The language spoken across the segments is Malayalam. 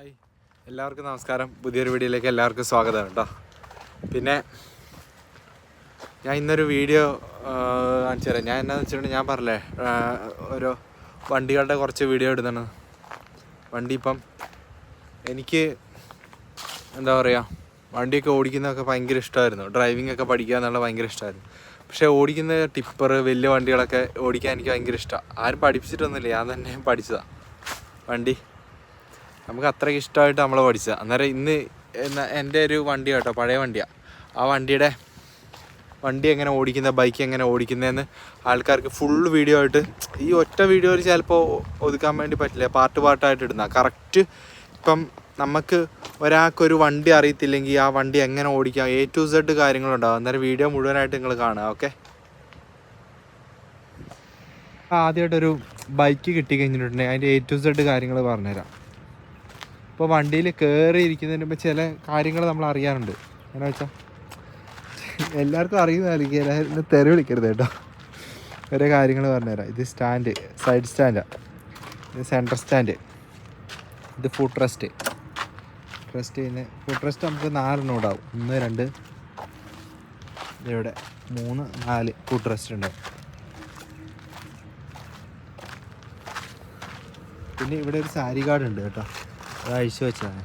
ഹായ്. എല്ലാവർക്കും നമസ്കാരം. പുതിയൊരു വീഡിയോയിലേക്ക് എല്ലാവർക്കും സ്വാഗതം കേട്ടോ. പിന്നെ ഞാൻ ഇന്നൊരു വീഡിയോ കാണിച്ചു തരാം. ഞാൻ എന്നാന്ന് വെച്ചിട്ടുണ്ടെങ്കിൽ ഞാൻ പറഞ്ഞേ ഓരോ വണ്ടികളുടെ കുറച്ച് വീഡിയോ ഇടുന്നാണ് വണ്ടി ഇപ്പം എനിക്ക് എന്താ പറയുക വണ്ടിയൊക്കെ ഓടിക്കുന്നതൊക്കെ ഭയങ്കര ഇഷ്ടമായിരുന്നു. ഡ്രൈവിംഗ് ഒക്കെ പഠിക്കുക എന്നുള്ള ഭയങ്കര ഇഷ്ടമായിരുന്നു. പക്ഷേ ഓടിക്കുന്ന ടിപ്പർ വലിയ വണ്ടികളൊക്കെ ഓടിക്കാൻ എനിക്ക് ഭയങ്കര ഇഷ്ടമാണ് ആരും പഠിപ്പിച്ചിട്ടൊന്നുമില്ല. ഞാൻ തന്നെ പഠിച്ചതാണ് വണ്ടി നമുക്ക് അത്രയ്ക്ക് ഇഷ്ടമായിട്ട് നമ്മൾ പഠിച്ചത്. അന്നേരം ഇന്ന് എന്റെ ഒരു വണ്ടി കേട്ടോ പഴയ വണ്ടിയാണ് ആ വണ്ടിയുടെ വണ്ടി എങ്ങനെ ഓടിക്കുന്ന ബൈക്ക് എങ്ങനെ ഓടിക്കുന്നതെന്ന് ആൾക്കാർക്ക് ഫുൾ വീഡിയോ ആയിട്ട് ഈ ഒറ്റ വീഡിയോയിൽ ചിലപ്പോൾ ഒതുക്കാൻ വേണ്ടി പറ്റില്ല. പാർട്ട് പാർട്ടായിട്ട് ഇടുന്ന. കറക്റ്റ് ഇപ്പം നമുക്ക് ഒരാൾക്കൊരു വണ്ടി അറിയത്തില്ലെങ്കിൽ ആ വണ്ടി എങ്ങനെ ഓടിക്കാം എ ടു സെഡ് കാര്യങ്ങളുണ്ടാവും. അന്നേരം വീഡിയോ മുഴുവനായിട്ട് നിങ്ങൾ കാണുക ഓക്കെ ആദ്യമായിട്ടൊരു ബൈക്ക് കിട്ടി കഴിഞ്ഞിട്ടുണ്ടെങ്കിൽ അതിന്റെ എ ടു സെഡ് കാര്യങ്ങൾ പറഞ്ഞുതരാം. ഇപ്പോൾ വണ്ടിയിൽ കയറി ഇരിക്കുന്നതിന് മുമ്പ് ചില കാര്യങ്ങൾ നമ്മൾ അറിയാറുണ്ട്. എന്നാ വെച്ചാൽ എല്ലാവർക്കും അറിയുന്നതായിരിക്കും എല്ലാവരും തെറി വിളിക്കരുത് കേട്ടോ. ഓരോ കാര്യങ്ങൾ പറഞ്ഞുതരാം. ഇത് സ്റ്റാൻഡ് സൈഡ് സ്റ്റാൻഡാണ് ഇത് സെൻട്രൽ സ്റ്റാൻഡ് ഇത് ഫുഡ് റെസ്റ്റ് റെസ്റ്റ് ചെയ്യുന്ന ഫുഡ് റെസ്റ്റ് നമുക്ക് നാലെണ്ണം ഉണ്ടാവും ഒന്ന് രണ്ട്. ഇവിടെ മൂന്ന് നാല് ഫുഡ് റെസ്റ്റ് ഉണ്ടാവും പിന്നെ ഇവിടെ ഒരു സാരി കാർഡ് ഉണ്ട് കേട്ടോ. അത് അഴിച്ചു വെച്ചതാണ്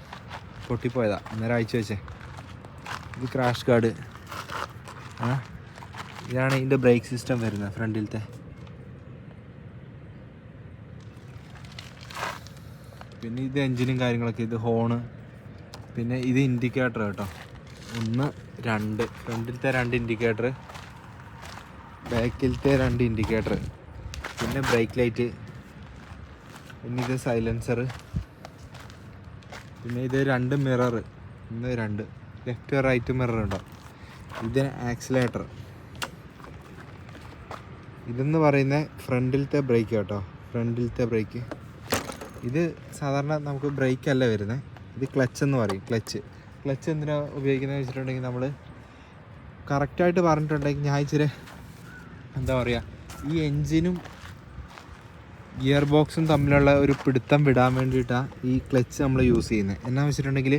പൊട്ടിപ്പോയതാ. അന്നേരം വെച്ചേ. ഇത് ക്രാഷ് കാർഡ് ആ? ഇതാണ് ഇതിന്റെ ബ്രേക്ക് സിസ്റ്റം വരുന്നത് ഫ്രണ്ടിലത്തെ. പിന്നെ ഇത് എൻജിനും കാര്യങ്ങളൊക്കെ ഇത് ഹോണ് പിന്നെ ഇത് ഇൻഡിക്കേറ്റർ കേട്ടോ. ഒന്ന് രണ്ട്. ഫ്രണ്ടിലത്തെ രണ്ട് ഇൻഡിക്കേറ്റർ ബാക്കിലത്തെ രണ്ട് ഇൻഡിക്കേറ്റർ പിന്നെ ബ്രേക്ക് ലൈറ്റ് പിന്നെ ഇത് സൈലൻസർ പിന്നെ ഇത് രണ്ട് മിറർ ഇന്ന് രണ്ട്. ലെഫ്റ്റ് റൈറ്റ് മിറർ ഉണ്ടാവും ഇത് ആക്സിലേറ്റർ ഇതെന്ന് പറയുന്ന ഫ്രണ്ടിലത്തെ ബ്രേക്ക് കേട്ടോ. ഫ്രണ്ടിലത്തെ ബ്രേക്ക് ഇത് സാധാരണ നമുക്ക് ബ്രേക്ക് അല്ല വരുന്നത് ഇത് ക്ലച്ച് എന്ന് പറയും. ക്ലച്ച് ക്ലച്ച് എന്തിനാ ഉപയോഗിക്കുന്നത് വെച്ചിട്ടുണ്ടെങ്കിൽ നമ്മൾ കറക്റ്റായിട്ട് പറഞ്ഞിട്ടുണ്ടെങ്കിൽ ഞാൻ ഇച്ചിരി എന്താ പറയുക ഈ എൻജിനും ഗിയർ ബോക്സും തമ്മിലുള്ള ഒരു പിടുത്തം വിടാൻ വേണ്ടിയിട്ടാണ് ഈ ക്ലച്ച് നമ്മൾ യൂസ് ചെയ്യുന്നത് എന്നാ വെച്ചിട്ടുണ്ടെങ്കിൽ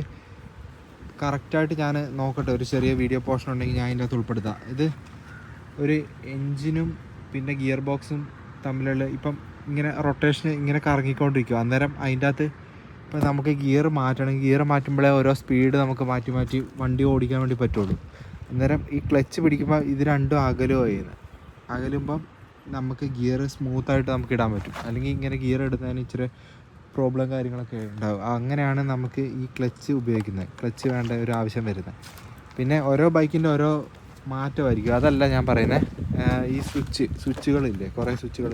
കറക്റ്റായിട്ട് ഞാൻ നോക്കട്ടെ ഒരു ചെറിയ വീഡിയോ പോർഷൻ ഉണ്ടെങ്കിൽ ഞാൻ അതിന്റെ അകത്ത് ഉൾപ്പെടുത്താം. ഇത് ഒരു എൻജിനും പിന്നെ ഗിയർ ബോക്സും തമ്മിലുള്ള ഇപ്പം ഇങ്ങനെ റൊട്ടേഷൻ ഇങ്ങനെ കറങ്ങിക്കൊണ്ടിരിക്കും അന്നേരം അതിന്റെ അകത്ത് ഇപ്പം നമുക്ക് ഗിയർ മാറ്റണമെങ്കിൽ ഗിയർ മാറ്റുമ്പോഴേ ഓരോ സ്പീഡ് നമുക്ക് മാറ്റി മാറ്റി വണ്ടി ഓടിക്കാൻ വേണ്ടി പറ്റുള്ളൂ. അന്നേരം ഈ ക്ലച്ച് പിടിക്കുമ്പോൾ ഇത് രണ്ടും അകലുമായിരുന്നു അകലുമ്പം നമുക്ക് ഗിയർ സ്മൂത്തായിട്ട് നമുക്ക് ഇടാൻ പറ്റും. അല്ലെങ്കിൽ ഇങ്ങനെ ഗിയർ ഇടുന്നതിന് ഇച്ചിരി പ്രോബ്ലം കാര്യങ്ങളൊക്കെ ഉണ്ടാവും. അങ്ങനെയാണ് നമുക്ക് ഈ ക്ലച്ച് ഉപയോഗിക്കുന്നത്. ക്ലച്ച് വേണ്ട ഒരു ആവശ്യം വരുന്നത്. പിന്നെ ഓരോ ബൈക്കിന്റെ ഓരോ മാറ്റമായിരിക്കും. അതല്ല ഞാൻ പറയുന്നത് ഈ സ്വിച്ച് സ്വിച്ചുകളില്ലേ കുറേ സ്വിച്ചുകൾ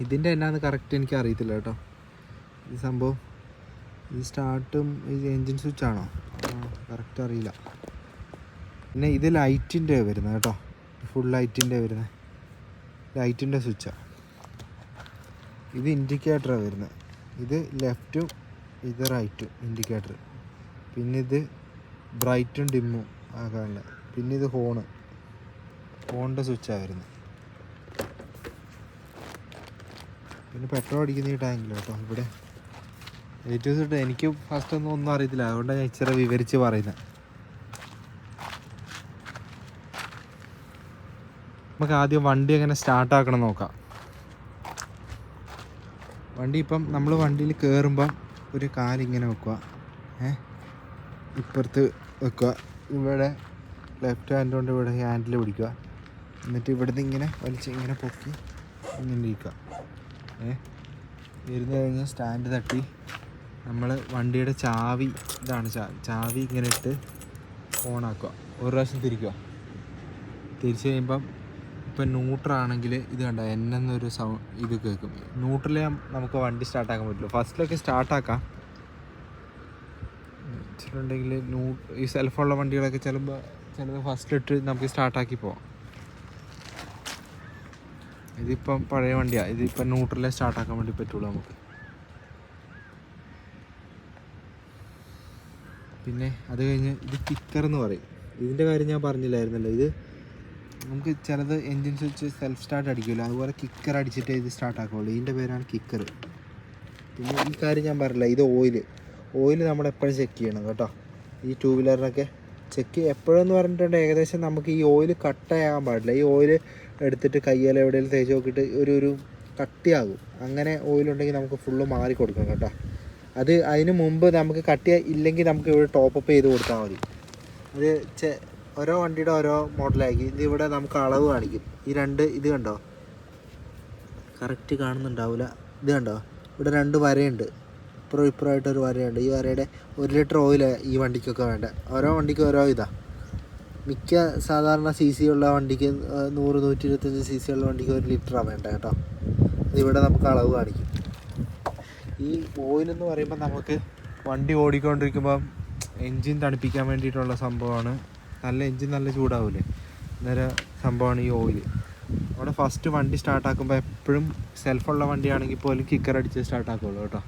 ഇതിന്റെ എന്നാന്ന് കറക്റ്റ് എനിക്ക് അറിയത്തില്ല കേട്ടോ. ഈ സംഭവം ഈ സ്റ്റാർട്ടും ഈ എൻജിൻ സ്വിച്ചാണോ കറക്റ്റ് അറിയില്ല. പിന്നെ ഇത് ലൈറ്റിന്റെ വരുന്നത് കേട്ടോ. ഫുൾ ലൈറ്റിന്റെ വരുന്നത്. ലൈറ്റിന്റെ സ്വിച്ചാണ് ഇത് ഇൻഡിക്കേറ്ററാണ് വരുന്നത് ഇത് ലെഫ്റ്റും ഇത് റൈറ്റും ഇൻഡിക്കേറ്റർ പിന്നെ ഇത് ബ്രൈറ്റും ഡിമ്മും ആകാനുള്ള. പിന്നെ ഇത് ഹോണ്. ഹോണിന്റെ സ്വിച്ചാണ് വരുന്നത് പിന്നെ പെട്രോൾ അടിക്കുന്ന ഈ ടാങ്കിൽ കേട്ടോ ഇവിടെ. ഏറ്റവും എനിക്ക് ഫസ്റ്റ് ഒന്നും ഒന്നും അറിയത്തില്ല. അതുകൊണ്ടാണ് ഞാൻ ഇച്ചിരി വിവരിച്ച് പറയുന്നത് നമുക്ക് ആദ്യം വണ്ടി എങ്ങനെ സ്റ്റാർട്ട് ആക്കണം നോക്കാം. വണ്ടി ഇപ്പം നമ്മൾ വണ്ടിയിൽ കയറുമ്പം ഒരു കാലിങ്ങനെ വെക്കുക ഏ? ഇപ്പുറത്ത് വെക്കുക ഇവിടെ ലെഫ്റ്റ് ഹാൻഡ് കൊണ്ട് ഇവിടെ ഹാൻഡിൽ പിടിക്കുക എന്നിട്ട് ഇവിടുന്ന് ഇങ്ങനെ വലിച്ച് ഇങ്ങനെ പൊക്കി ഇങ്ങനെ ഇരിക്കുക ഏ? ഇരുന്ന് കഴിഞ്ഞ് സ്റ്റാൻഡ് തട്ടി. നമ്മൾ വണ്ടിയുടെ ചാവി ഇതാണ്. ചാവി ഇങ്ങനെ ഇട്ട് ഓണാക്കുക ഒരു പ്രാവശ്യം തിരിക്കുക. തിരിച്ച് കഴിയുമ്പം ഇപ്പം ന്യൂട്രാണെങ്കിൽ ഇത് കണ്ട എൻ എന്നൊരു സൗണ്ട് ഇത് കേൾക്കും. ന്യൂട്രലേ നമുക്ക് വണ്ടി സ്റ്റാർട്ടാക്കാൻ പറ്റുള്ളൂ. ഫസ്റ്റിലൊക്കെ സ്റ്റാർട്ടാക്കാം. വെച്ചിട്ടുണ്ടെങ്കിൽ ന്യൂ ഈ സെൽഫുള്ള വണ്ടികളൊക്കെ ചിലപ്പോൾ ചിലത് ഫസ്റ്റിലിട്ട് നമുക്ക് സ്റ്റാർട്ടാക്കി പോവാം. ഇതിപ്പം പഴയ വണ്ടിയാണ് ഇതിപ്പം ന്യൂട്രലേ സ്റ്റാർട്ടാക്കാൻ വേണ്ടി പറ്റുള്ളൂ നമുക്ക്. പിന്നെ അത് കഴിഞ്ഞ് ഇത് കിക്കർ എന്ന് പറയും. ഇതിന്റെ കാര്യം ഞാൻ പറഞ്ഞില്ലായിരുന്നല്ലോ. ഇത് നമുക്ക് ചിലത് എൻജിൻ സ്വിച്ച് സെൽഫ് സ്റ്റാർട്ട് അടിക്കുമല്ലോ. അതുപോലെ കിക്കർ അടിച്ചിട്ട് ഇത് സ്റ്റാർട്ട് ആക്കുള്ളൂ. ഇതിന്റെ പേരാണ് കിക്കർ പിന്നെ ഈ കാര്യം ഞാൻ പറയില്ല ഇത് ഓയിൽ ഓയിൽ നമ്മൾ എപ്പോഴും ചെക്ക് ചെയ്യണം കേട്ടോ. ഈ ടൂ വീലറിനൊക്കെ ചെക്ക് എപ്പോഴെന്ന് പറഞ്ഞിട്ടുണ്ട് ഏകദേശം നമുക്ക് ഈ ഓയിൽ കട്ടയാകാൻ പാടില്ല. ഈ ഓയിൽ എടുത്തിട്ട് കയ്യിൽ എവിടെയെങ്കിലും തേച്ച് നോക്കിയിട്ട് ഒരു ഒരു കട്ടിയാകും. അങ്ങനെ ഓയിലുണ്ടെങ്കിൽ നമുക്ക് ഫുള്ള് മാറി കൊടുക്കണം കേട്ടോ. അത് അതിന് മുമ്പ് നമുക്ക് കട്ടിയ ഇല്ലെങ്കിൽ നമുക്ക് ഇവിടെ ടോപ്പ് അപ്പ് ചെയ്ത് കൊടുത്താൽ മതി. അത് ഓരോ വണ്ടിയുടെ ഓരോ മോഡലാക്കി ഇത് ഇവിടെ നമുക്ക് അളവ് കാണിക്കും. ഈ രണ്ട് ഇത് കണ്ടോ? കറക്റ്റ് കാണുന്നുണ്ടാവില്ല ഇത് കണ്ടോ? ഇവിടെ രണ്ട് വരയുണ്ട്. ഇപ്പുറം ഇപ്പുറമായിട്ട് ഒരു വരയുണ്ട്. ഈ വരയുടെ ഒരു ലിറ്റർ ഓയിൽ ഈ വണ്ടിക്കൊക്കെ വേണ്ട. ഓരോ വണ്ടിക്കും ഓരോ ഇതാ. മിക്ക സാധാരണ സി സി ഉള്ള വണ്ടിക്ക് നൂറ് നൂറ്റി ഇരുപത്തഞ്ച് സി സി ഉള്ള വണ്ടിക്ക് ഒരു ലിറ്ററാണ് വേണ്ട കേട്ടോ? ഇവിടെ നമുക്ക് അളവ് കാണിക്കും. ഈ ഓയിൽ എന്ന് പറയുമ്പോൾ നമുക്ക് വണ്ടി ഓടിക്കൊണ്ടിരിക്കുമ്പോൾ എൻജിൻ തണുപ്പിക്കാൻ വേണ്ടിയിട്ടുള്ള സംഭവമാണ്. നല്ല എൻജിൻ നല്ല ചൂടാവില്ലേ അന്നേരം സംഭവമാണ് ഈ ഓയിൽ അവിടെ ഫസ്റ്റ് വണ്ടി സ്റ്റാർട്ടാക്കുമ്പോൾ എപ്പോഴും സെൽഫുള്ള വണ്ടിയാണെങ്കിൽ പോലും കിക്കർ അടിച്ച് സ്റ്റാർട്ടാക്കുള്ളൂ കേട്ടോ.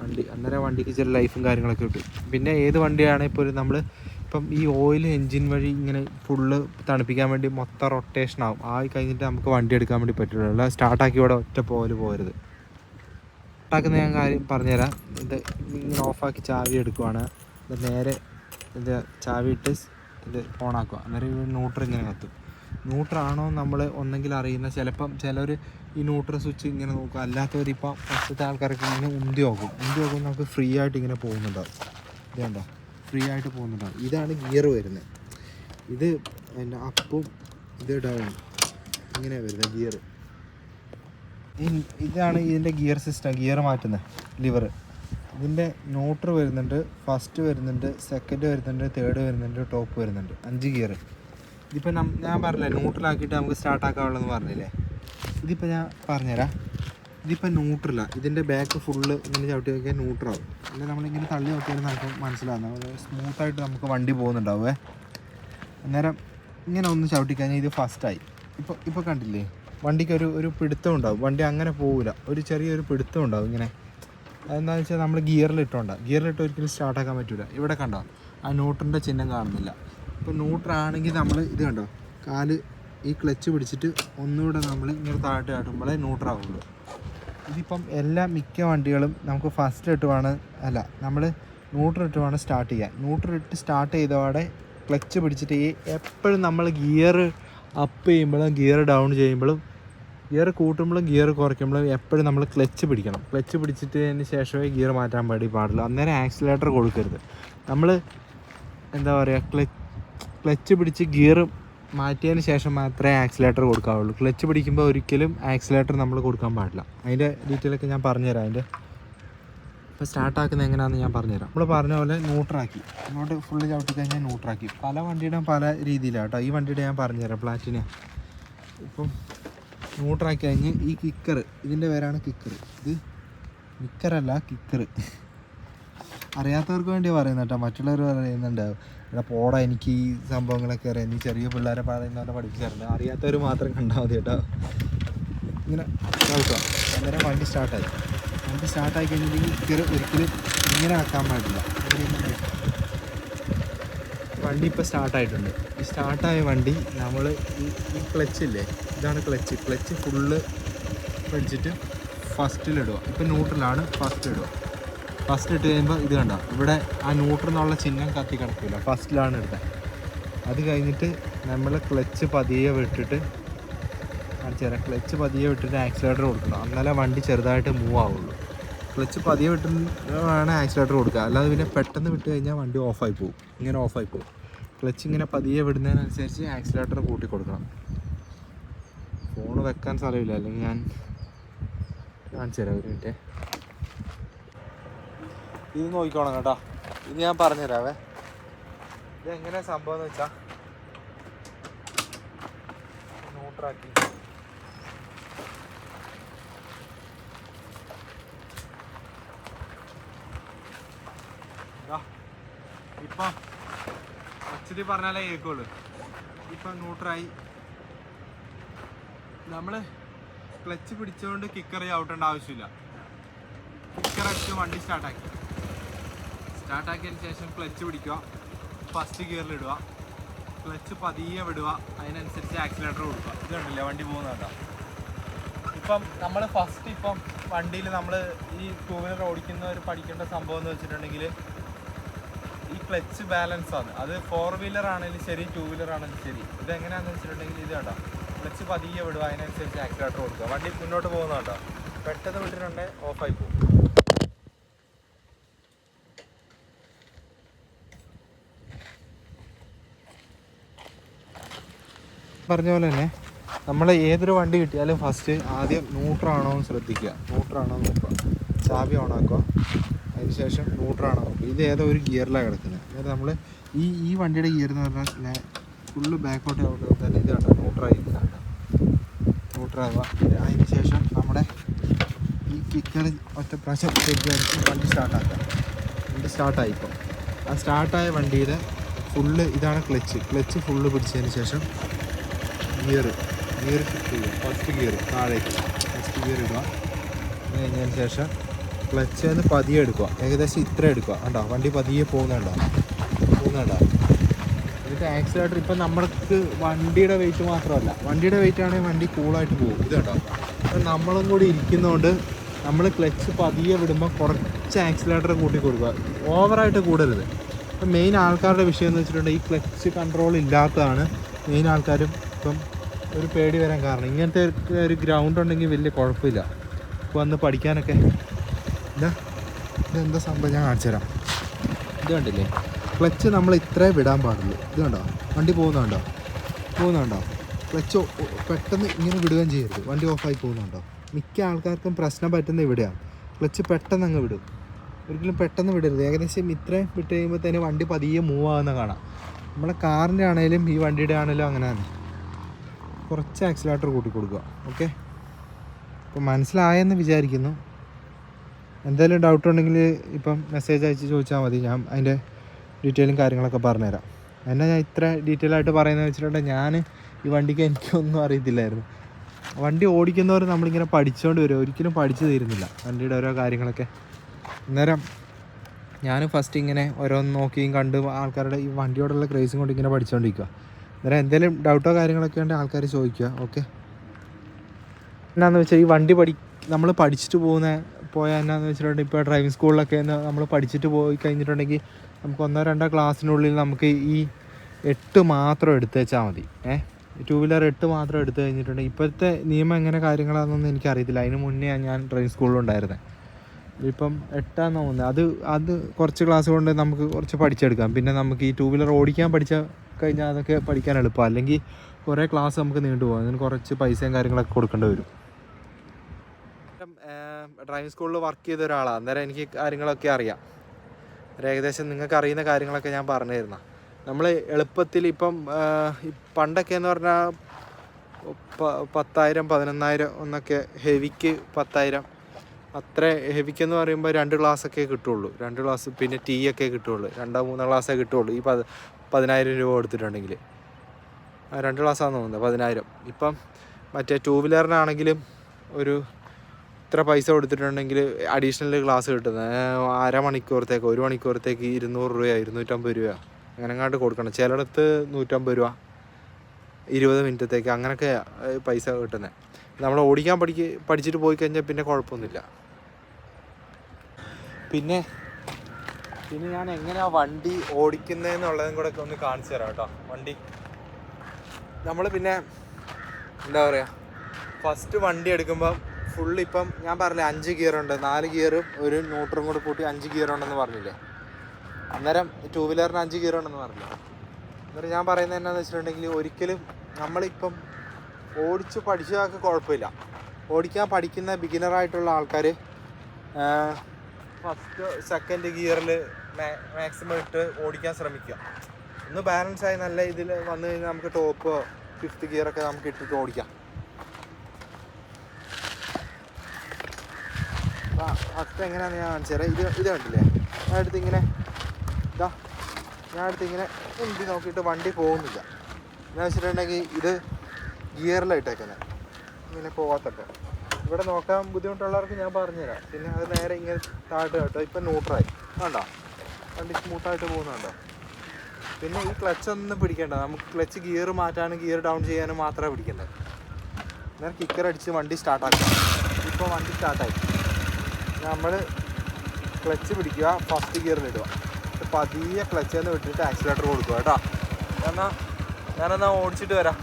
വണ്ടി അന്നേരം വണ്ടിക്ക് ചില ലൈഫും കാര്യങ്ങളൊക്കെ കിട്ടും. പിന്നെ ഏത് വണ്ടിയാണെങ്കിൽ പോലും നമ്മൾ ഇപ്പം ഈ ഓയിൽ എൻജിൻ വഴി ഇങ്ങനെ ഫുള്ള് തണുപ്പിക്കാൻ വേണ്ടി മൊത്തം റൊട്ടേഷൻ ആവും. ആയി കഴിഞ്ഞിട്ട് നമുക്ക് വണ്ടി എടുക്കാൻ വേണ്ടി പറ്റുള്ളൂ. അല്ല സ്റ്റാർട്ടാക്കി ഇവിടെ ഒറ്റ പോൽ പോരുത്. സ്റ്റാർട്ടാക്കുന്ന ഞാൻ കാര്യം പറഞ്ഞുതരാം. ഇത് ഇങ്ങനെ ഓഫാക്കി ചാവി എടുക്കുവാണ്. നേരെ ഇത് ചാവിയിട്ട് ഇത് ഓണാക്കുക. അന്നേരം ന്യൂട്രൽ ഇങ്ങനെ കത്തും. ന്യൂട്രാണോ നമ്മൾ ഒന്നെങ്കിൽ അറിയുന്ന ചിലപ്പം ചിലർ ഈ ന്യൂട്രൽ സ്വിച്ച് ഇങ്ങനെ നോക്കും അല്ലാത്തവർ ഫസ്റ്റത്തെ ആൾക്കാരൊക്കെ ഇങ്ങനെ ഉന്തി നോക്കും. ഉന്തി നോക്കുമ്പോൾ നമുക്ക് ഫ്രീ ആയിട്ട് ഇങ്ങനെ പോകുന്നുണ്ടാവും. ഇത് കണ്ടോ? ഫ്രീ ആയിട്ട് പോകുന്നുണ്ടാവും. ഇതാണ് ഗിയർ വരുന്നത്. ഇത് പിന്നെ അപ്പും ഇത് ഡൗൺ. ഇങ്ങനെ വരുന്നത് ഗിയർ. ഇതാണ് ഇതിന്റെ ഗിയർ സിസ്റ്റം. ഗിയർ മാറ്റുന്നത്. ലിവർ ഇതിന്റെ ന്യൂട്രൽ വരുന്നുണ്ട് ഫസ്റ്റ് വരുന്നുണ്ട് സെക്കൻഡ് വരുന്നുണ്ട് തേർഡ് വരുന്നുണ്ട് ടോപ്പ് വരുന്നുണ്ട്. അഞ്ച് ഗിയർ ഇതിപ്പോൾ ഞാൻ പറഞ്ഞില്ലേ ന്യൂട്രലാക്കിയിട്ട് നമുക്ക് സ്റ്റാർട്ട് ആക്കാനുള്ളതെന്ന് പറഞ്ഞില്ലേ? ഇതിപ്പോൾ ഞാൻ പറഞ്ഞുതരാം. ഇതിപ്പോൾ ന്യൂട്രലാണ് ഇതിന്റെ ബാക്ക് ഫുള്ള് ഇങ്ങനെ ചവിട്ടി നോക്കിയാൽ ന്യൂട്രാവും അല്ലെങ്കിൽ നമ്മളിങ്ങനെ തള്ളി നോക്കിയാലും നമുക്ക് മനസ്സിലാകുന്ന സ്മൂത്തായിട്ട് നമുക്ക് വണ്ടി പോകുന്നുണ്ടാവേ അന്നേരം ഇങ്ങനെ ഒന്ന് ചവിട്ടി കഴിഞ്ഞാൽ ഇത് ഫസ്റ്റായി ഇപ്പോൾ ഇപ്പോൾ കണ്ടില്ലേ? വണ്ടിക്ക് ഒരു ഒരു പിടുത്തം ഉണ്ടാവും. വണ്ടി അങ്ങനെ പോവില്ല. ഒരു ചെറിയൊരു പിടുത്തം ഉണ്ടാവും ഇങ്ങനെ. അതെന്താണെന്ന് വെച്ചാൽ നമ്മൾ ഗിയറിൽ ഗിയറിലിട്ട് ഒരിക്കലും സ്റ്റാർട്ടാക്കാൻ പറ്റില്ല ഇവിടെ കണ്ടോ? ആ ന്യൂട്രന്റെ ചിഹ്നം കാണുന്നില്ല. ഇപ്പോൾ ന്യൂട്രാണെങ്കിൽ നമ്മൾ ഇത് കണ്ടോ? കാൽ ഈ ക്ലച്ച് പിടിച്ചിട്ട് ഒന്നുകൂടെ നമ്മൾ ഇങ്ങനെ താഴ്ത്തി കാട്ടുമ്പോഴേ ന്യൂട്രാവുള്ളൂ ഇതിപ്പം എല്ലാ മിക്ക വണ്ടികളും നമുക്ക് ഫസ്റ്റ് ഇട്ടുവാണ് അല്ല നമ്മൾ ന്യൂട്രൽ ഇട്ടുവാണ് സ്റ്റാർട്ട് ചെയ്യാൻ ന്യൂട്രൽ ഇട്ട് സ്റ്റാർട്ട് ചെയ്തപാടെ ക്ലച്ച് പിടിച്ചിട്ട് എപ്പോഴും നമ്മൾ ഗിയർ അപ്പ് ചെയ്യുമ്പോഴും ഗിയർ ഡൗൺ ചെയ്യുമ്പോഴും ഗിയർ കൂട്ടുമ്പോഴും ഗിയർ കുറയ്ക്കുമ്പോഴും എപ്പോഴും നമ്മൾ ക്ലച്ച് പിടിക്കണം. ക്ലച്ച് പിടിച്ചിട്ടതിന് ശേഷമേ ഗിയർ മാറ്റാൻ വേണ്ടി പാടുള്ളൂ. അന്നേരം ആക്സിലേറ്റർ കൊടുക്കരുത്. നമ്മൾ എന്താ പറയുക ക്ലച്ച് ക്ലച്ച് പിടിച്ച് ഗിയർ മാറ്റിയതിന് ശേഷം മാത്രമേ ആക്സിലേറ്റർ കൊടുക്കാവുള്ളൂ. ക്ലച്ച് പിടിക്കുമ്പോൾ ഒരിക്കലും ആക്സിലേറ്റർ നമ്മൾ കൊടുക്കാൻ പാടില്ല. അതിന്റെ ഡീറ്റെയിൽ ഒക്കെ ഞാൻ പറഞ്ഞുതരാം. അതിന്റെ ഇപ്പോൾ സ്റ്റാർട്ടാക്കുന്നത് എങ്ങനെയാണെന്ന് ഞാൻ പറഞ്ഞുതരാം. നമ്മൾ പറഞ്ഞ പോലെ ന്യൂട്രാക്കി. ഇങ്ങോട്ട് ഫുള്ള് ചവിട്ടി കഴിഞ്ഞാൽ ന്യൂട്രാക്കി. പല വണ്ടിയുടെയും പല രീതിയിലാണ് കേട്ടോ. ഈ വണ്ടിയുടെ ഞാൻ പറഞ്ഞുതരാം. പ്ലാറ്റിന ഇപ്പം ന്യൂട്രാക്കി കഴിഞ്ഞ് ഈ കിക്കർ ഇതിന്റെ പേരാണ് കിക്കർ ഇത് നിക്കറല്ല കിക്കർ അറിയാത്തവർക്ക് വേണ്ടി പറയുന്നത് കേട്ടോ. മറ്റുള്ളവർ പറയുന്നുണ്ടാവും ഇവിടെ പോടാ എനിക്ക് ഈ സംഭവങ്ങളൊക്കെ അറിയാം. നീ ചെറിയ പിള്ളേരെ പറയുന്നവരെ പഠിപ്പിച്ചാറുണ്ട് അറിയാത്തവർ മാത്രം കണ്ടാൽ മതി കേട്ടോ. ഇങ്ങനെ കേൾക്കാം അന്നേരം വണ്ടി സ്റ്റാർട്ടായി വണ്ടി സ്റ്റാർട്ടായി കഴിഞ്ഞിട്ടുണ്ടെങ്കിൽ കിക്കർ ഒരിക്കലും ഇങ്ങനെ ആക്കാൻ പാടില്ല. വണ്ടി ഇപ്പോൾ സ്റ്റാർട്ടായിട്ടുണ്ട് ഈ സ്റ്റാർട്ടായ വണ്ടി നമ്മൾ ഈ ക്ലച്ചില്ലേ ഇതാണ് ക്ലച്ച് ക്ലച്ച് ഫുള്ള് പിടിച്ചിട്ട് ഫസ്റ്റിലിടുക ഇപ്പം ന്യൂട്രലാണ് ഫസ്റ്റ് ഇടുക. ഫസ്റ്റ് ഇട്ട് കഴിയുമ്പോൾ ഇത് കണ്ട? ഇവിടെ ആ ന്യൂട്രൽ എന്നുള്ള ചിഹ്നം കത്തി കിടക്കില്ല ഫസ്റ്റിലാണ് ഇടുന്നത് അത് കഴിഞ്ഞിട്ട് നമ്മൾ ക്ലച്ച് പതിയെ വിട്ടിട്ട് കാണിച്ചു തരാം. ക്ലച്ച് പതിയെ വിട്ടിട്ട് ആക്സിലേറ്റർ കൊടുക്കണം. എന്നാലേ വണ്ടി ചെറുതായിട്ട് മൂവ് ആവുള്ളൂ. ക്ലച്ച് പതിയെ വിട്ടിട്ടാണ് ആക്സിലേറ്റർ കൊടുക്കുക. അല്ലാതെ പിന്നെ പെട്ടെന്ന് വിട്ട് കഴിഞ്ഞാൽ വണ്ടി ഓഫായി പോകും. ഇങ്ങനെ ഓഫായി പോകും. ക്ലച്ച് ഇങ്ങനെ പതിയെ വിടുന്നതിനനുസരിച്ച് ആക്സിലേറ്റർ കൂട്ടി കൊടുക്കണം. ഫോൺ വെക്കാൻ സ്ഥലമില്ല. അല്ലെങ്കിൽ ഞാൻ കാണിച്ചു തരാം ഒരു മിനിറ്റ്. ഇത് നോക്കിക്കോണം കേട്ടോ. ഇത് ഞാൻ പറഞ്ഞുതരാവേ. ഇത് എങ്ങനെ സംഭവം എന്ന് വെച്ചാൽ ന്യൂട്രാക്കി ഇപ്പം ആക്ച്വലി പറഞ്ഞാലേ കേൾക്കുള്ളൂ. ഇപ്പം ന്യൂട്രായി നമ്മൾ ക്ലച്ച് പിടിച്ചുകൊണ്ട് കിക്കറി ഔട്ടേണ്ട ആവശ്യമില്ല. കിക്കർ അടിച്ച് വണ്ടി സ്റ്റാർട്ടാക്കി സ്റ്റാർട്ടാക്കിയതിന് ശേഷം ക്ലച്ച് പിടിക്കുക. ഫസ്റ്റ് ഗിയറിൽ ഇടുക. ക്ലച്ച് പതിയെ വിടുക. അതിനനുസരിച്ച് ആക്സിലേറ്റർ കൊടുക്കുക. ഇത് വണ്ടി പോകുന്നതാ ഇപ്പം നമ്മൾ ഫസ്റ്റ് ഇപ്പം വണ്ടിയിൽ നമ്മൾ ഈ ടൂ വീലർ ഓടിക്കുന്നവർ പഠിക്കേണ്ട സംഭവം എന്ന് വെച്ചിട്ടുണ്ടെങ്കിൽ ഈ ക്ലച്ച് ബാലൻസ് ആണ്. അത് ഫോർ വീലർ ആണെങ്കിലും ശരി ടൂ വീലർ ആണെങ്കിലും ശരി. ഇത് എങ്ങനെയാണെന്ന് വെച്ചിട്ടുണ്ടെങ്കിൽ ഇത് കണ്ടോ? ക്ലച്ച് പതിയെ വിടുക അതിനനുസരിച്ച് ആക്സിലേറ്റർ കൊടുക്കുക. വണ്ടി മുന്നോട്ട് പോകുന്ന കണ്ടോ? പെട്ടെന്ന് വിട്ടിട്ടുണ്ടെ ഓഫായി പോകും. പറഞ്ഞ പോലെ തന്നെ നമ്മൾ ഏതൊരു വണ്ടി കിട്ടിയാലും ഫസ്റ്റ് ആദ്യം ന്യൂട്രാണോ എന്ന് ശ്രദ്ധിക്കുക. ന്യൂട്രാണോ നോക്കുക. ചാവി ഓണാക്കുക അതിനുശേഷം ന്യൂട്രാണോ നോക്കുക. ഇത് ഏതോ ഒരു ഗിയറിലാണ് കിടക്കുന്നത്. അതായത് നമ്മൾ ഈ ഈ വണ്ടിയുടെ ഗിയർ എന്ന് പറഞ്ഞാൽ ഫുള്ള് ബാക്കോട്ട് ആവുമ്പോൾ തന്നെ ഇത് ഇതാണ് ന്യൂട്രായി ന്യൂട്രാവുക അതിന് ശേഷം നമ്മുടെ ഈ കിക്കർ ഒറ്റ പ്രാവശ്യം ചെക്ക് വണ്ടി സ്റ്റാർട്ടാക്കുക വണ്ടി സ്റ്റാർട്ടായി ഇപ്പോൾ ആ സ്റ്റാർട്ടായ വണ്ടിയുടെ ഫുള്ള് ഇതാണ് ക്ലച്ച് ക്ലച്ച് ഫുള്ള് പിടിച്ചതിന് ശേഷം ഗിയർ ഗിയർ ഷിഫ്റ്റ് ചെയ്യുക. ഫസ്റ്റ് ഗിയർ താഴേക്ക്. ഫസ്റ്റ് ഗിയർ ഇടുക. അത് കഴിഞ്ഞതിന് ശേഷം ക്ലച്ച് നിന്ന് പതിയെ എടുക്കുക. ഏകദേശം ഇത്ര എടുക്കുക. കണ്ടോ? വണ്ടി പതിയെ പോകുന്നുണ്ടോ? പോകുന്നുണ്ടോ? എന്നിട്ട് ആക്സിലേറ്റർ ഇപ്പം നമ്മൾക്ക് വണ്ടിയുടെ വെയിറ്റ് മാത്രമല്ല. വണ്ടിയുടെ വെയിറ്റ് ആണെങ്കിൽ വണ്ടി കൂളായിട്ട് പോകും. ഇത് കേട്ടോ. അപ്പം നമ്മളും കൂടി ഇരിക്കുന്നതുകൊണ്ട് നമ്മൾ ക്ലച്ച് പതിയെ വിടുമ്പോൾ കുറച്ച് ആക്സിലേറ്റർ കൂട്ടി കൊടുക്കുക. ഓവറായിട്ട് കൂടരുത്. ഇപ്പം മെയിൻ ആൾക്കാരുടെ വിഷയം എന്ന് വെച്ചിട്ടുണ്ടെങ്കിൽ ഈ ക്ലച്ച് കൺട്രോൾ ഇല്ലാത്തതാണ് മെയിൻ ആൾക്കാരും ഇപ്പം ഒരു പേടി വരാൻ കാരണം. ഇങ്ങനത്തെ ഒരു- ഗ്രൗണ്ട് ഉണ്ടെങ്കിൽ വലിയ കുഴപ്പമില്ല. വന്ന് പഠിക്കാനൊക്കെ ഇല്ല ഇതെന്താ സംഭവം? ഞാൻ കാണിച്ചു തരാം ഇത് കണ്ടില്ലേ? ക്ലച്ച് നമ്മൾ ഇത്രേ വിടാൻ പാടുള്ളൂ. ഇത് കണ്ടോ? വണ്ടി പോകുന്നുണ്ടോ? പോകുന്നുണ്ടോ? ക്ലച്ച് പെട്ടെന്ന് ഇങ്ങനെ വിടുകയും ചെയ്യരുത്. വണ്ടി ഓഫായി പോകുന്നുണ്ടോ? മിക്ക ആൾക്കാർക്കും പ്രശ്നം പറ്റുന്ന ഇവിടെയാണ്. ക്ലച്ച് പെട്ടെന്ന് അങ്ങ് വിടും. ഒരിക്കലും പെട്ടെന്ന് വിടരുത്. ഏകദേശം ഇത്രയും വിട്ട് കഴിയുമ്പോഴത്തേന് വണ്ടി പതിയെ മൂവ് ആകുന്ന കാണാം. നമ്മളെ കാറിന്റെ ആണേലും ഈ വണ്ടിയുടെ ആണേലും അങ്ങനെ തന്നെ കുറച്ച് ആക്സിലേറ്റർ കൂട്ടി കൊടുക്കുക. ഓക്കെ അപ്പോൾ മനസ്സിലായെന്ന് വിചാരിക്കുന്നു. എന്തെങ്കിലും ഡൗട്ട് ഉണ്ടെങ്കിൽ ഇപ്പം മെസ്സേജ് അയച്ച് ചോദിച്ചാൽ മതി. ഞാൻ അതിന്റെ ഡീറ്റെയിലും കാര്യങ്ങളൊക്കെ പറഞ്ഞുതരാം. എന്നെ ഞാൻ ഇത്ര ഡീറ്റെയിൽ ആയിട്ട് പറയുന്നത് വെച്ചിട്ടുണ്ടെങ്കിൽ ഞാൻ ഈ വണ്ടിക്ക് എനിക്കൊന്നും അറിയത്തില്ലായിരുന്നു. വണ്ടി ഓടിക്കുന്നവർ നമ്മളിങ്ങനെ പഠിച്ചുകൊണ്ട് വരും. ഒരിക്കലും പഠിച്ചു തീരുന്നില്ല വണ്ടിയുടെ ഓരോ കാര്യങ്ങളൊക്കെ. അന്നേരം ഞാൻ ഫസ്റ്റ് ഇങ്ങനെ ഓരോന്ന് നോക്കിയും കണ്ട് ആൾക്കാരുടെ ഈ വണ്ടിയോടുള്ള ക്രേസും കൊണ്ട് ഇങ്ങനെ പഠിച്ചുകൊണ്ടിരിക്കുക അന്നേരം എന്തെങ്കിലും ഡൗട്ടോ കാര്യങ്ങളൊക്കെ ഉണ്ടെങ്കിൽ ആൾക്കാർ ചോദിക്കുക ഓക്കെ എന്നാന്ന് വെച്ചാൽ ഈ വണ്ടി പഠി നമ്മൾ പഠിച്ചിട്ട് പോകുന്ന പോയാൽ എന്നാന്ന് വെച്ചിട്ടുണ്ടെങ്കിൽ ഇപ്പോൾ ഡ്രൈവിംഗ് സ്കൂളിലൊക്കെ നമ്മൾ പഠിച്ചിട്ട് പോയി കഴിഞ്ഞിട്ടുണ്ടെങ്കിൽ നമുക്ക് ഒന്നോ രണ്ടോ ക്ലാസ്സിനുള്ളിൽ നമുക്ക് ഈ എട്ട് മാത്രം എടുത്ത് വെച്ചാൽ മതി. ഏഹ് ടൂ വീലർ എട്ട് മാത്രം എടുത്തു കഴിഞ്ഞിട്ടുണ്ട് ഇപ്പോഴത്തെ നിയമം എങ്ങനെ കാര്യങ്ങളാണെന്നൊന്നും എനിക്കറിയത്തില്ല. അതിന് മുന്നേ ഞാൻ ഡ്രൈവിംഗ് സ്കൂളിലുണ്ടായിരുന്നത് ഇപ്പം എട്ടാന്ന് തോന്നുന്നത് അത് അത് കുറച്ച് ക്ലാസ് കൊണ്ട് നമുക്ക് കുറച്ച് പഠിച്ചെടുക്കാം. പിന്നെ നമുക്ക് ഈ ടൂ വീലർ ഓടിക്കാൻ പഠിച്ച കഴിഞ്ഞാൽ അതൊക്കെ പഠിക്കാൻ എളുപ്പമാണ് അല്ലെങ്കിൽ കുറേ ക്ലാസ് നമുക്ക് നീണ്ടു നീണ്ടുപോകും അതിന് കുറച്ച് പൈസയും കാര്യങ്ങളൊക്കെ കൊടുക്കേണ്ടി വരും. ഡ്രൈവിംഗ് സ്കൂളിൽ വർക്ക് ചെയ്ത ഒരാളാണ്. അന്നേരം എനിക്ക് കാര്യങ്ങളൊക്കെ അറിയാം. ഏകദേശം നിങ്ങൾക്ക് അറിയുന്ന കാര്യങ്ങളൊക്കെ ഞാൻ പറഞ്ഞു തരുന്ന നമ്മൾ എളുപ്പത്തിൽ ഇപ്പം പണ്ടൊക്കെ എന്ന് പറഞ്ഞാൽ പത്തായിരം പതിനൊന്നായിരം ഒന്നൊക്കെ ഹെവിക്ക് പത്തായിരം. അത്ര ഹെവിക്ക് എന്ന് പറയുമ്പോൾ രണ്ട് ഗ്ലാസ്സൊക്കെ കിട്ടുള്ളൂ. രണ്ട് ഗ്ലാസ് പിന്നെ ടീ ഒക്കെ കിട്ടുള്ളൂ. രണ്ടോ മൂന്നോ ഗ്ലാസ്സേ കിട്ടുള്ളൂ. ഈ പത് പതിനായിരം രൂപ കൊടുത്തിട്ടുണ്ടെങ്കിൽ രണ്ട് ഗ്ലാസ്സാണെന്ന് തോന്നുന്നത് പതിനായിരം. ഇപ്പം മറ്റേ ടൂ വീലറിനാണെങ്കിലും ഒരു ഇത്ര പൈസ കൊടുത്തിട്ടുണ്ടെങ്കിൽ അഡീഷണൽ ക്ലാസ് കിട്ടുന്നത് അരമണിക്കൂറത്തേക്ക് ഒരു മണിക്കൂറത്തേക്ക് ഇരുന്നൂറ് രൂപ ഇരുന്നൂറ്റമ്പത് രൂപ അങ്ങനെ അങ്ങോട്ട് കൊടുക്കണം. ചിലയിടത്ത് നൂറ്റമ്പത് രൂപ ഇരുപത് മിനിറ്റത്തേക്ക് അങ്ങനെയൊക്കെ പൈസ കിട്ടുന്നത് നമ്മൾ ഓടിക്കാൻ പഠിക്ക് പഠിച്ചിട്ട് പോയി കഴിഞ്ഞാൽ പിന്നെ കുഴപ്പമൊന്നുമില്ല. പിന്നെ പിന്നെ ഞാൻ എങ്ങനെയാ വണ്ടി ഓടിക്കുന്നതെന്നുള്ളതും കൂടെ ഒന്ന് കാണിച്ചു തരാം കേട്ടോ. വണ്ടി. നമ്മൾ പിന്നെ എന്താ പറയുക ഫസ്റ്റ് വണ്ടി എടുക്കുമ്പോൾ ഫുൾ ഇപ്പം ഞാൻ പറഞ്ഞില്ലേ അഞ്ച് ഗിയർ ഉണ്ട്. നാല് ഗിയറും ഒരു ന്യൂട്രും കൂടെ കൂട്ടി അഞ്ച് ഗിയർ ഉണ്ടെന്ന് പറഞ്ഞില്ലേ? അന്നേരം ടൂ വീലറിന് അഞ്ച് ഗിയർ ഉണ്ടെന്ന് പറഞ്ഞില്ലേ? അന്നേരം ഞാൻ പറയുന്നത് എന്നാന്ന് വെച്ചിട്ടുണ്ടെങ്കിൽ ഒരിക്കലും നമ്മളിപ്പം ഓടിച്ച് പഠിച്ചതൊക്കെ കുഴപ്പമില്ല. ഓടിക്കാൻ പഠിക്കുന്ന ബിഗിനറായിട്ടുള്ള ആൾക്കാർ ഫസ്റ്റ് സെക്കൻഡ് ഗിയറിൽ മാക്സിമം ഇട്ട് ഓടിക്കാൻ ശ്രമിക്കുക. ഒന്ന് ബാലൻസ് ആയി നല്ല ഇതിൽ വന്നു കഴിഞ്ഞാൽ നമുക്ക് ടോപ്പോ ഫിഫ്ത്ത് ഗിയറൊക്കെ നമുക്ക് ഇട്ടിട്ട് ഓടിക്കാം. ഫസ്റ്റ് എങ്ങനെയാണെന്ന് ഞാൻ കാണിച്ചു തരാം. ഇത് ഇത് കണ്ടില്ലേ? ഞാൻ അടുത്ത് ഇങ്ങനെ ഇതാ ഞാൻ അടുത്ത് ഇങ്ങനെ എന്തി നോക്കിയിട്ട് വണ്ടി പോകുന്നില്ല. എന്ന് വെച്ചിട്ടുണ്ടെങ്കിൽ ഇത് ഗിയറിലായിട്ടേക്കുന്നത് ഇങ്ങനെ പോകാത്തട്ടെ ഇവിടെ നോക്കാൻ ബുദ്ധിമുട്ടുള്ളവർക്ക് ഞാൻ പറഞ്ഞുതരാം. പിന്നെ അത് നേരെ ഇങ്ങനെ താഴ്ത്ത് കേട്ടോ. ഇപ്പം ന്യൂട്രായി കണ്ടോ? വണ്ടി സ്മൂത്തായിട്ട് പോകുന്നുണ്ടോ? പിന്നെ ഈ ക്ലച്ച് ഒന്നും പിടിക്കേണ്ട. നമുക്ക് ക്ലച്ച് ഗിയർ മാറ്റാനും ഗിയർ ഡൗൺ ചെയ്യാനും മാത്രമേ പിടിക്കേണ്ടത് നേരെ കിക്കർ അടിച്ച് വണ്ടി സ്റ്റാർട്ടാക്കാം ഇപ്പോൾ വണ്ടി സ്റ്റാർട്ടായി നമ്മൾ ക്ലച്ച് പിടിക്കുക ഫസ്റ്റ് ഗിയറിൽ ഇടുക. പതിയെ ക്ലച്ചിൽ നിന്ന് വിട്ടിട്ട് ആക്സിലേറ്റർ കൊടുക്കുക കേട്ടോ. എന്നാൽ ഞാനെന്നാൽ ഓടിച്ചിട്ട് വരാം.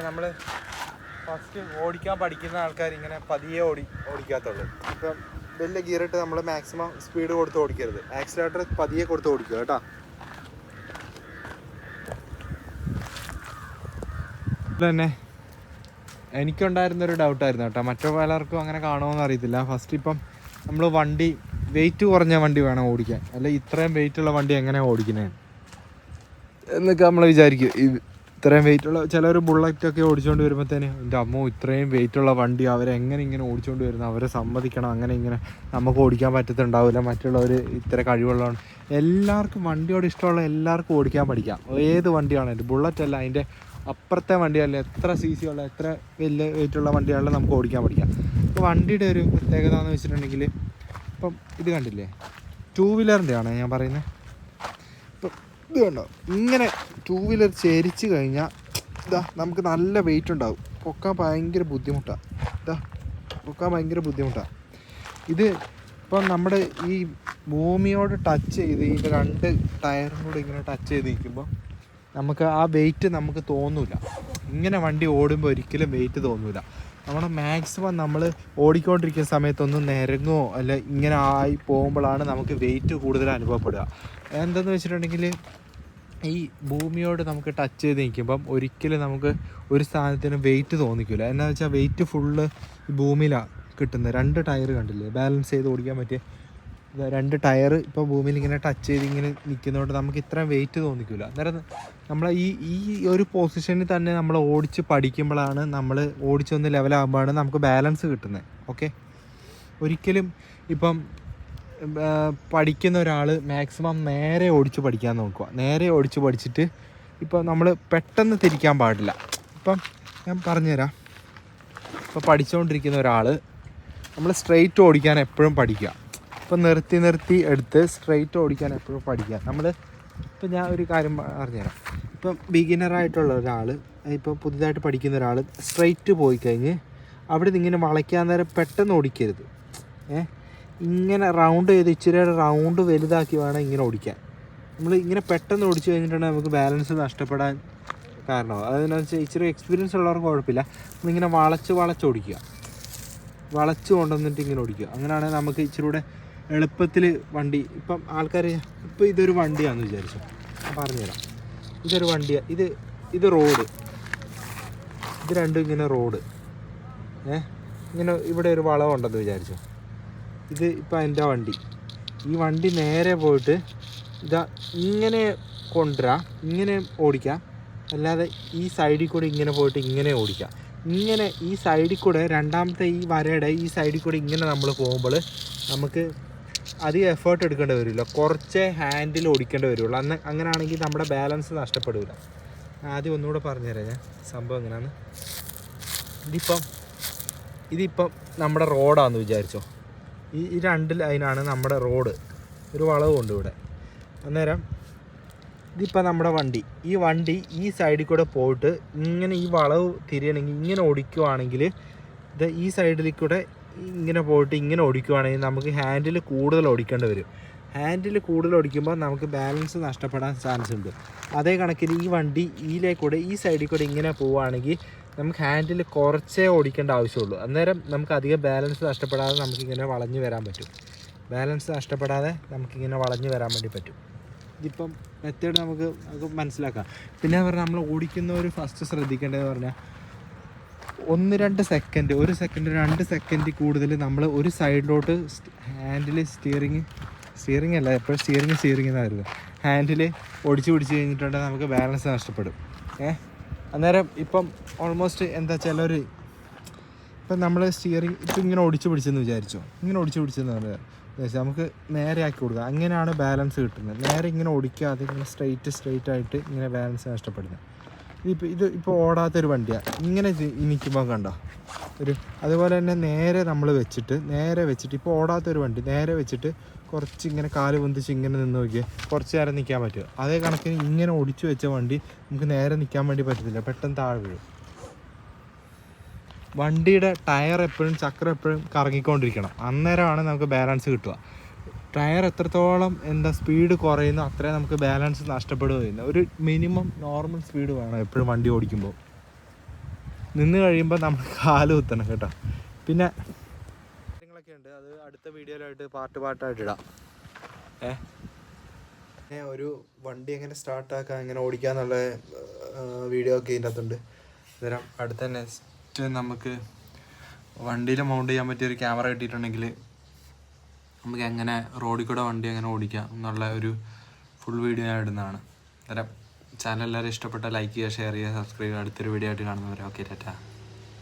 പിന്നെ നമ്മൾ ഫസ്റ്റ് ഓടിക്കാൻ പഠിക്കുന്ന ആൾക്കാർ ഇങ്ങനെ പതിയെ ഓടി ഓടിക്കാത്തുള്ളൂ. ഇപ്പം വലിയ ഇട്ട് നമ്മൾ മാക്സിമം സ്പീഡ് കൊടുത്ത് ഓടിക്കരുത്. ആക്സിലേറ്റർ പതിയെ കൊടുത്ത് ഓടിക്കുക കേട്ടോ. തന്നെ എനിക്കുണ്ടായിരുന്നൊരു ഡൗട്ടായിരുന്നു കേട്ടോ. മറ്റു പലർക്കും അങ്ങനെ കാണുമോയെന്ന് അറിയത്തില്ല. ഫസ്റ്റ് ഇപ്പം നമ്മൾ വണ്ടി വെയിറ്റ് കുറഞ്ഞ വണ്ടി വേണം ഓടിക്കാൻ. അല്ല ഇത്രയും വെയിറ്റ് ഉള്ള വണ്ടി എങ്ങനെ ഓടിക്കുന്നത് എന്നൊക്കെ നമ്മൾ വിചാരിക്കും. ഇത്രയും വെയിറ്റ് ഉള്ള ചിലർ ബുള്ളറ്റ് ഒക്കെ ഓടിച്ചുകൊണ്ട് വരുമ്പോഴത്തേന് എന്റെ അമ്മ ഇത്രയും വെയിറ്റ് ഉള്ള വണ്ടി അവരെങ്ങനെ ഇങ്ങനെ ഓടിച്ചുകൊണ്ട് വരുന്നത് അവരെ സമ്മതിക്കണം അങ്ങനെ ഇങ്ങനെ നമുക്ക് ഓടിക്കാൻ പറ്റത്തുണ്ടാവില്ല മറ്റുള്ളവർ ഇത്ര കഴിവുള്ളതാണ് എല്ലാവർക്കും വണ്ടിയോട് ഇഷ്ടമുള്ള എല്ലാവർക്കും ഓടിക്കാൻ പഠിക്കാം. ഏത് വണ്ടിയാണെങ്കിലും ബുള്ളറ്റ് അല്ല അതിന്റെ അപ്പുറത്തെ വണ്ടിയല്ല എത്ര സി സി ഉള്ള എത്ര വലിയ വെയിറ്റ് ഉള്ള വണ്ടിയാണെങ്കിലും നമുക്ക് ഓടിക്കാൻ പഠിക്കാം. അപ്പോൾ വണ്ടിയുടെ ഒരു പ്രത്യേകത എന്ന് വെച്ചിട്ടുണ്ടെങ്കിൽ ഇപ്പം ഇത് കണ്ടില്ലേ? ടൂ വീലറിന്റെ ആണ് ഞാൻ പറയുന്നത് ഇത് കണ്ടോ ഇങ്ങനെ ടൂ വീലർ ചേരിച്ച് കഴിഞ്ഞാൽ ഇതാ നമുക്ക് നല്ല വെയിറ്റ് ഉണ്ടാവും. പൊക്കാൻ ഭയങ്കര ബുദ്ധിമുട്ടാണ് ഇതാ പൊക്കാൻ ഭയങ്കര ബുദ്ധിമുട്ടാണ് ഇത് ഇപ്പം നമ്മുടെ ഈ ഭൂമിയോട് ടച്ച് ചെയ്ത് ഈ രണ്ട് ടയറും കൂടെ ഇങ്ങനെ ടച്ച് ചെയ്ത് നിൽക്കുമ്പോൾ നമുക്ക് ആ വെയിറ്റ് നമുക്ക് തോന്നില്ല ഇങ്ങനെ വണ്ടി ഓടുമ്പോൾ ഒരിക്കലും വെയിറ്റ് തോന്നില്ല നമ്മൾ മാക്സിമം നമ്മൾ ഓടിക്കൊണ്ടിരിക്കുന്ന സമയത്തൊന്നും നിരങ്ങോ അല്ല ഇങ്ങനെ ആയി പോകുമ്പോഴാണ് നമുക്ക് വെയിറ്റ് കൂടുതൽ അനുഭവപ്പെടുക. എന്തെന്ന് വെച്ചിട്ടുണ്ടെങ്കിൽ ഈ ഭൂമിയോട് നമുക്ക് ടച്ച് ചെയ്ത് നിൽക്കുമ്പം ഒരിക്കലും നമുക്ക് ഒരു സ്ഥാനത്തിന് വെയിറ്റ് തോന്നിക്കില്ല എന്നാ വെച്ചാൽ വെയിറ്റ് ഫുള്ള് ഭൂമിയിലാണ് കിട്ടുന്നത്. രണ്ട് ടയർ കണ്ടില്ലേ? ബാലൻസ് ചെയ്ത് ഓടിക്കാൻ പറ്റിയ രണ്ട് ടയർ ഇപ്പോൾ ഭൂമിയിൽ ഇങ്ങനെ ടച്ച് ചെയ്ത് ഇങ്ങനെ നിൽക്കുന്നതുകൊണ്ട് നമുക്ക് ഇത്രയും വെയിറ്റ് തോന്നിക്കില്ല അന്നേരം നമ്മൾ ഈ ഈ ഒരു പൊസിഷനിൽ തന്നെ നമ്മൾ ഓടിച്ച് പഠിക്കുമ്പോഴാണ് നമ്മൾ ഓടിച്ചൊന്ന് ലെവലാകുമ്പോഴാണ് നമുക്ക് ബാലൻസ് കിട്ടുന്നത്. ഓക്കെ ഒരിക്കലും ഇപ്പം പഠിക്കുന്ന ഒരാൾ മാക്സിമം നേരെ ഓടിച്ച് പഠിക്കാൻ നോക്കുക. നേരെ ഓടിച്ച് പഠിച്ചിട്ട് ഇപ്പോൾ നമ്മൾ പെട്ടെന്ന് തിരിക്കാൻ പാടില്ല. ഇപ്പം ഞാൻ പറഞ്ഞുതരാം. ഇപ്പോൾ പഠിച്ചുകൊണ്ടിരിക്കുന്ന ഒരാൾ നമ്മൾ സ്ട്രെയിറ്റ് ഓടിക്കാൻ എപ്പോഴും പഠിക്കുക. ഇപ്പം നിർത്തി നിർത്തി എടുത്ത് സ്ട്രെയിറ്റ് ഓടിക്കാൻ എപ്പോഴും പഠിക്കുക. നമ്മൾ ഇപ്പം ഞാൻ ഒരു കാര്യം പറഞ്ഞുതരാം. ഇപ്പം ബിഗിനറായിട്ടുള്ള ഒരാൾ ഇപ്പോൾ പുതിയതായിട്ട് പഠിക്കുന്ന ഒരാൾ സ്ട്രെയിറ്റ് പോയി കഴിഞ്ഞ് അവിടെ നിന്ന് ഇങ്ങനെ വളയ്ക്കാൻ നേരം പെട്ടെന്ന് ഓടിക്കരുത്. ഏ? ഇങ്ങനെ റൗണ്ട് ചെയ്ത് ഇച്ചിരി റൗണ്ട് വലുതാക്കി വേണം ഇങ്ങനെ ഓടിക്കാൻ. നമ്മൾ ഇങ്ങനെ പെട്ടെന്ന് ഓടിച്ചു കഴിഞ്ഞിട്ടുണ്ടെങ്കിൽ നമുക്ക് ബാലൻസ് നഷ്ടപ്പെടാൻ കാരണമാവും അതെന്നു വെച്ചാൽ ഇച്ചിരി എക്സ്പീരിയൻസ് ഉള്ളവർക്ക് കുഴപ്പമില്ല. നമ്മളിങ്ങനെ വളച്ച് വളച്ച് ഓടിക്കുക. വളച്ച് കൊണ്ടുവന്നിട്ട് ഇങ്ങനെ ഓടിക്കുക. അങ്ങനെയാണെങ്കിൽ നമുക്ക് ഇച്ചിരി കൂടെ എളുപ്പത്തിൽ വണ്ടി ഇപ്പം ആൾക്കാർ ഇപ്പം ഇതൊരു വണ്ടിയാണെന്ന് വിചാരിച്ചു. ഞാൻ പറഞ്ഞുതരാം. ഇതൊരു വണ്ടിയാണ് ഇത് ഇത് റോഡ് ഇത് രണ്ടും ഇങ്ങനെ റോഡ് ഏ? ഇങ്ങനെ ഇവിടെ ഒരു വളവുണ്ടെന്ന് വിചാരിച്ചു. ഇത് ഇപ്പം എന്റെ വണ്ടി. ഈ വണ്ടി നേരെ പോയിട്ട് ഇതാ ഇങ്ങനെ കൊണ്ടുവരാം ഇങ്ങനെ ഓടിക്കാം. അല്ലാതെ ഈ സൈഡിൽ കൂടെ ഇങ്ങനെ പോയിട്ട് ഇങ്ങനെ ഓടിക്കാം. ഇങ്ങനെ ഈ സൈഡിൽ കൂടെ രണ്ടാമത്തെ ഈ വരയുടെ ഈ സൈഡിൽ കൂടെ ഇങ്ങനെ നമ്മൾ പോകുമ്പോൾ നമുക്ക് അധികം എഫേർട്ട് എടുക്കേണ്ടി വരില്ല. കുറച്ചേ ഹാൻഡിൽ ഓടിക്കേണ്ടി വരുള്ളൂ. അന്ന് അങ്ങനെയാണെങ്കിൽ നമ്മുടെ ബാലൻസ് നഷ്ടപ്പെടില്ല ആദ്യം ഒന്നുകൂടെ പറഞ്ഞുതരാം ഞാൻ. സംഭവം എങ്ങനെയാണ് ഇതിപ്പം ഇതിപ്പം നമ്മുടെ റോഡാണെന്ന് വിചാരിച്ചോ? ഈ ഈ രണ്ട് ലൈനാണ് നമ്മുടെ റോഡ്. ഒരു വളവ് വളവുണ്ട് ഇവിടെ. അന്നേരം ഇതിപ്പോൾ നമ്മുടെ വണ്ടി. ഈ വണ്ടി ഈ സൈഡിൽ കൂടെ പോയിട്ട് ഇങ്ങനെ ഈ വളവ് തിരിയണമെങ്കിൽ ഇങ്ങനെ ഓടിക്കുവാണെങ്കിൽ ഇത് ഈ സൈഡിൽ കൂടെ ഇങ്ങനെ പോയിട്ട് ഇങ്ങനെ ഓടിക്കുവാണെങ്കിൽ നമുക്ക് ഹാൻഡിൽ കൂടുതൽ ഓടിക്കേണ്ടി വരും. ഹാൻഡിൽ കൂടുതൽ ഓടിക്കുമ്പോൾ നമുക്ക് ബാലൻസ് നഷ്ടപ്പെടാൻ ചാൻസ് ഉണ്ട്. അതേ കണക്കിന് ഈ വണ്ടി ഈയിലേക്കൂടെ കൂടെ ഈ സൈഡിൽ കൂടെ ഇങ്ങനെ പോവുകയാണെങ്കിൽ നമുക്ക് ഹാൻഡിൽ കുറച്ചേ ഓടിക്കേണ്ട ആവശ്യമുള്ളൂ. അന്നേരം നമുക്ക് അധികം ബാലൻസ് നഷ്ടപ്പെടാതെ നമുക്കിങ്ങനെ വളഞ്ഞു വരാൻ പറ്റും. ബാലൻസ് നഷ്ടപ്പെടാതെ നമുക്കിങ്ങനെ വളഞ്ഞു വരാൻ വേണ്ടി പറ്റും. ഇതിപ്പം മെത്തേഡ് നമുക്ക് നമുക്ക് മനസ്സിലാക്കാം. പിന്നെ പറഞ്ഞാൽ നമ്മൾ ഓടിക്കുന്ന ഒരു ഫസ്റ്റ് ശ്രദ്ധിക്കേണ്ടതെന്ന് പറഞ്ഞാൽ ഒന്ന് രണ്ട് സെക്കൻഡ് ഒരു സെക്കൻഡ് രണ്ട് സെക്കൻഡ് കൂടുതൽ നമ്മൾ ഒരു സൈഡിലോട്ട് ഹാൻഡിൽ സ്റ്റിയറിങ് സ്റ്റിയറിംഗ് അല്ല എപ്പോഴും സ്റ്റിയറിങ് സ്റ്റിയറിംഗ് എന്നായിരുന്നു ഹാൻഡിൽ ഓടിച്ച് പിടിച്ച് കഴിഞ്ഞിട്ടുണ്ടെങ്കിൽ നമുക്ക് ബാലൻസ് നഷ്ടപ്പെടും. ഏ? അന്നേരം ഇപ്പം ഓൾമോസ്റ്റ് എന്താ ചിലർ ഇപ്പം നമ്മൾ സ്റ്റിയറിങ് ഇപ്പം ഇങ്ങനെ ഒടിച്ചു പിടിച്ചെന്ന് വിചാരിച്ചോ? ഇങ്ങനെ ഒടിച്ചു പിടിച്ചെന്ന് പറഞ്ഞാൽ നമുക്ക് നേരെ ആക്കി കൊടുക്കുക അങ്ങനെയാണ് ബാലൻസ് കിട്ടുന്നത്. നേരെ ഇങ്ങനെ ഒടിക്കാതെ ഇങ്ങനെ സ്ട്രെയിറ്റ് സ്ട്രെയിറ്റ് ആയിട്ട് ഇങ്ങനെ ബാലൻസ് നഷ്ടപ്പെടുന്നത്. ഇതിപ്പോൾ ഇത് ഇപ്പോൾ ഓടാത്തൊരു വണ്ടിയാണ് ഇങ്ങനെ നിൽക്കുമ്പോൾ കണ്ടോ? ഒരു അതുപോലെ തന്നെ നേരെ നമ്മൾ വെച്ചിട്ട് നേരെ വെച്ചിട്ട് ഇപ്പോൾ ഓടാത്തൊരു വണ്ടി നേരെ വെച്ചിട്ട് കുറച്ച് ഇങ്ങനെ കാൽ പൊന്തിച്ച് ഇങ്ങനെ നിന്ന് നോക്കിയാൽ കുറച്ച് നേരം നിൽക്കാൻ പറ്റും അതേ കണക്കിന് ഇങ്ങനെ ഒടിച്ചു വെച്ച വണ്ടി നമുക്ക് നേരെ നിൽക്കാൻ വേണ്ടി പറ്റത്തില്ല. പെട്ടെന്ന് താഴെ വീഴും. വണ്ടിയുടെ ടയർ എപ്പോഴും ചക്രം എപ്പോഴും കറങ്ങിക്കൊണ്ടിരിക്കണം. അന്നേരമാണ് നമുക്ക് ബാലൻസ് കിട്ടുക. ടയർ എത്രത്തോളം എന്താ സ്പീഡ് കുറയുന്നു അത്രയും നമുക്ക് ബാലൻസ് നഷ്ടപ്പെടുകയോ ചെയ്യുന്നത് ഒരു മിനിമം നോർമൽ സ്പീഡ് വേണം എപ്പോഴും വണ്ടി ഓടിക്കുമ്പോൾ. നിന്ന് കഴിയുമ്പോൾ നമ്മൾ കാൽ കുത്തണം കേട്ടോ. പിന്നെ ഉണ്ട്. അത് അടുത്ത വീഡിയോയിലായിട്ട് പാർട്ട് പാർട്ടായിട്ട് ഇടാം. ഏ? ഒരു വണ്ടി എങ്ങനെ സ്റ്റാർട്ടാക്കാം എങ്ങനെ ഓടിക്കാന്നുള്ള വീഡിയോ ഒക്കെ ഇതിന്റെ അകത്തുണ്ട്. അന്നേരം അടുത്ത നെക്സ്റ്റ് നമുക്ക് വണ്ടിയിൽ മൗണ്ട് ചെയ്യാൻ പറ്റിയ ഒരു ക്യാമറ കിട്ടിയിട്ടുണ്ടെങ്കിൽ നമുക്ക് എങ്ങനെ റോഡിൽ കൂടെ വണ്ടി എങ്ങനെ ഓടിക്കാം എന്നുള്ള ഒരു ഫുൾ വീഡിയോ ഞാൻ ഇടുന്നതാണ്. അന്നേരം ചാനൽ എല്ലാവരും ഇഷ്ടപ്പെട്ട ലൈക്ക് ചെയ്യുക ഷെയർ ചെയ്യുക സബ്സ്ക്രൈബ് ചെയ്യുക. അടുത്തൊരു വീഡിയോ ആയിട്ട് കാണുന്നവരെ. ഓക്കെ ടാറ്റാ